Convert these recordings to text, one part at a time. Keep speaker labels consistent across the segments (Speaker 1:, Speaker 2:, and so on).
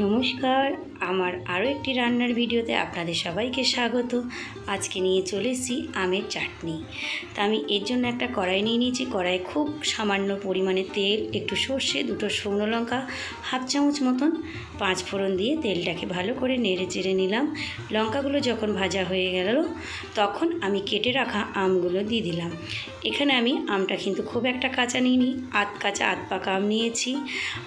Speaker 1: নমস্কার। আমার আরও একটি রান্নার ভিডিওতে আপনাদের সবাইকে স্বাগত। আজকে নিয়ে চলে এসেছি আমের চাটনি। তা আমি এর জন্য একটা কড়াই নিয়ে নিয়েছি। কড়াইয়ে খুব সামান্য পরিমাণে তেল, একটু সর্ষে, দুটো শুকনো লঙ্কা, হাফ চামচ মতন পাঁচ ফোড়ন দিয়ে তেলটাকে ভালো করে নেড়ে চেড়ে নিলাম। লঙ্কাগুলো যখন ভাজা হয়ে গেল, তখন আমি কেটে রাখা আমগুলো দিয়ে দিলাম। এখানে আমি আমটা কিন্তু খুব একটা কাঁচা নিইনি। আধ কাঁচা, আধ পাকা আম নিয়েছি।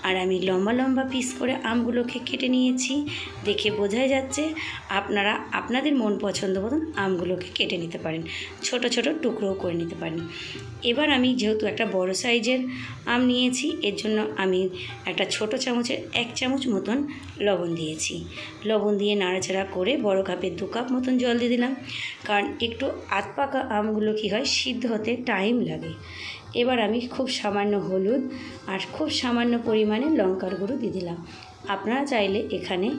Speaker 1: আর আমি লম্বা লম্বা পিস করে আমগুলোকে কেটে নিয়েছি। দেখে বোঝাই যাচ্ছে আপনারা আপনাদের মন পছন্দ মতন আমগুলোকে কেটে নিতে পারেন। ছোট ছোট টুকরোও করে নিতে পারেন। এবার আমি যেহেতু একটা বড় সাইজের আম নিয়েছি, এর জন্য আমি একটা ছোট চামচের এক চামচ মতন লবণ দিয়েছি। লবণ দিয়ে নাড়াচাড়া করে বড় কাপের দু কাপ মতন জল দিয়ে দিলাম। কারণ একটু আধ পাকা আমগুলো কী হয়, সিদ্ধ হতে টাইম লাগে। এবার আমি খুব সামান্য হলুদ আর খুব সামান্য পরিমাণে লঙ্কার গুঁড়ো দিয়ে দিলাম। আপনারা চাইলে এখানে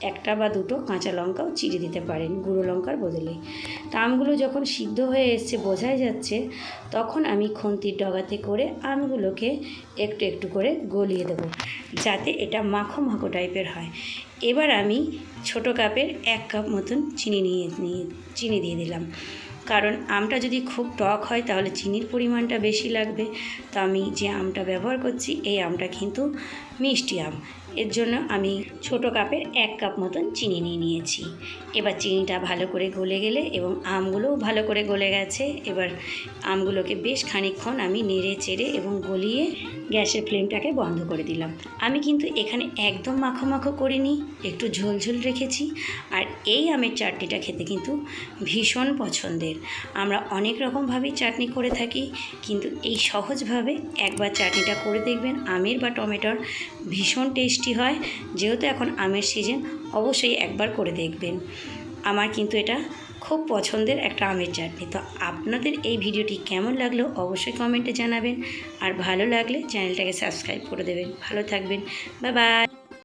Speaker 1: একটা বা দুটো কাঁচা লঙ্কাও চিড়ে দিতে পারেন গুঁড়ো লঙ্কার বদলে। তা আমগুলো যখন সিদ্ধ হয়ে এসছে, বোঝাই যাচ্ছে, তখন আমি খুন্তির ডগাতে করে আমগুলোকে একটু একটু করে গলিয়ে দেবো, যাতে এটা মাখো মাখো টাইপের হয়। এবার আমি ছোট কাপের এক কাপ মতন চিনি নিয়ে নিয়ে, চিনি দিয়ে দিলাম। কারণ আমটা যদি খুব টক হয় তাহলে চিনির পরিমাণটা বেশি লাগবে। তো আমি যে আমটা ব্যবহার করছি, এই আমটা কিন্তু মিষ্টি আম। এর জন্য আমি ছোট কাপের এক কাপ মতন চিনি নিয়ে নিয়েছি। এবার চিনিটা ভালো করে গলে গেলে এবং আমগুলোও ভালো করে গলে গেছে, এবার আমগুলোকে বেশ খানিকক্ষণ আমি নেড়ে চেড়ে এবং গলিয়ে গ্যাসের ফ্লেমটাকে বন্ধ করে দিলাম। আমি কিন্তু এখানে একদম মাখো মাখো করিনি, একটু ঝোলঝোল রেখেছি। আর এই আমের চাটনিটা খেতে কিন্তু ভীষণ পছন্দের। আমরা অনেক রকমভাবেই চাটনি করে থাকি, কিন্তু এই সহজভাবে একবার চাটনিটা করে দেখবেন, আমের বা টমেটোর ভীষণ টেস্টি হয়। যেহেতু এখন আমের সিজন অবশ্যই একবার করে দেখবেন। আমার কিন্তু এটা খুব পছন্দের একটা আমের চাটনি। তো আপনাদের এই ভিডিওটি কেমন লাগল অবশ্যই কমেন্টে জানাবেন। আর ভালো লাগলে চ্যানেলটাকে সাবস্ক্রাইব করে দেবেন। ভালো থাকবেন। বা বাই।